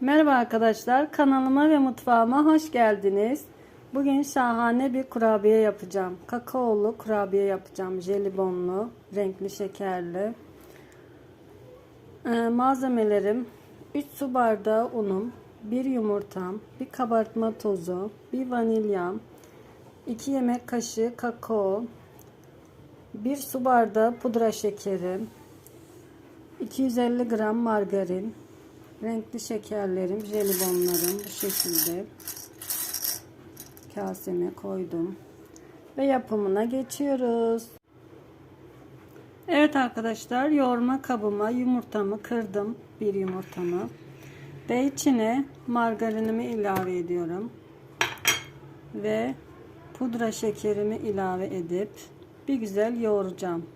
Merhaba arkadaşlar, kanalıma ve mutfağıma hoş geldiniz. Bugün şahane bir kurabiye yapacağım. Kakaolu kurabiye yapacağım. Jelibonlu, renkli şekerli. Ee, malzemelerim 3 su bardağı unum, 1 yumurtam, bir kabartma tozu, bir vanilyam, 2 yemek kaşığı kakao, 1 su bardağı pudra şekeri, 250 gram margarin, renkli şekerlerim, jelibonlarım bu şekilde kaseme koydum ve yapımına geçiyoruz. Evet arkadaşlar yoğurma kabıma yumurtamı kırdım bir yumurtamı ve içine margarinimi ilave ediyorum ve pudra şekerimi ilave edip bir güzel yoğuracağım.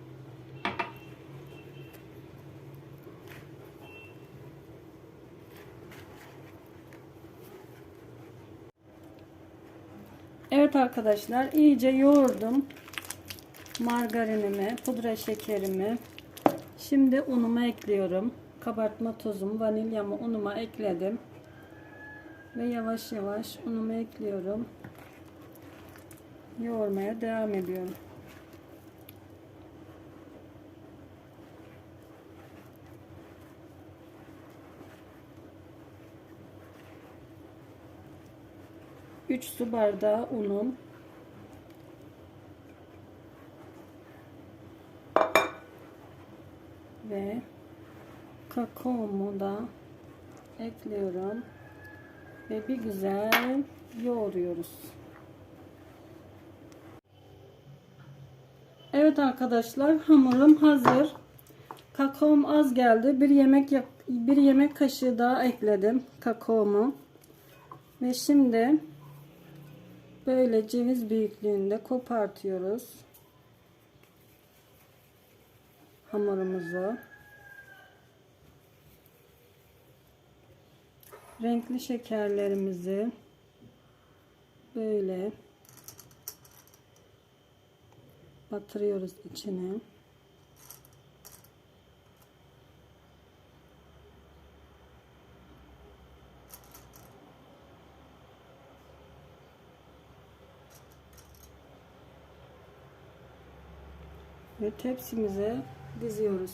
Evet arkadaşlar iyice yoğurdum margarinimi, pudra şekerimi. Şimdi unumu ekliyorum. Kabartma tozumu, vanilyamı unuma ekledim. Ve yavaş yavaş unumu ekliyorum. Yoğurmaya devam ediyorum. Üç su bardağı unum. Ve kakaomu da ekliyorum. Ve bir güzel yoğuruyoruz. Evet arkadaşlar hamurum hazır. Kakaom az geldi. Bir yemek bir yemek kaşığı daha ekledim kakaomu. Ve şimdi böyle ceviz büyüklüğünde kopartıyoruz. Hamurumuzu. Renkli şekerlerimizi böyle batırıyoruz içine. Ve tepsimize diziyoruz.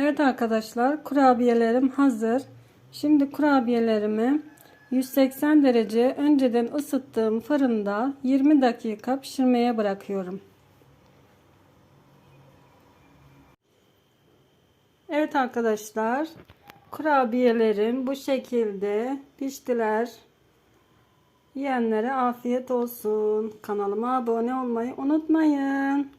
Evet arkadaşlar kurabiyelerim hazır. Şimdi kurabiyelerimi 180 derece önceden ısıttığım fırında 20 dakika pişirmeye bırakıyorum. Evet arkadaşlar kurabiyelerim bu şekilde piştiler. Yiyenlere afiyet olsun. Kanalıma abone olmayı unutmayın.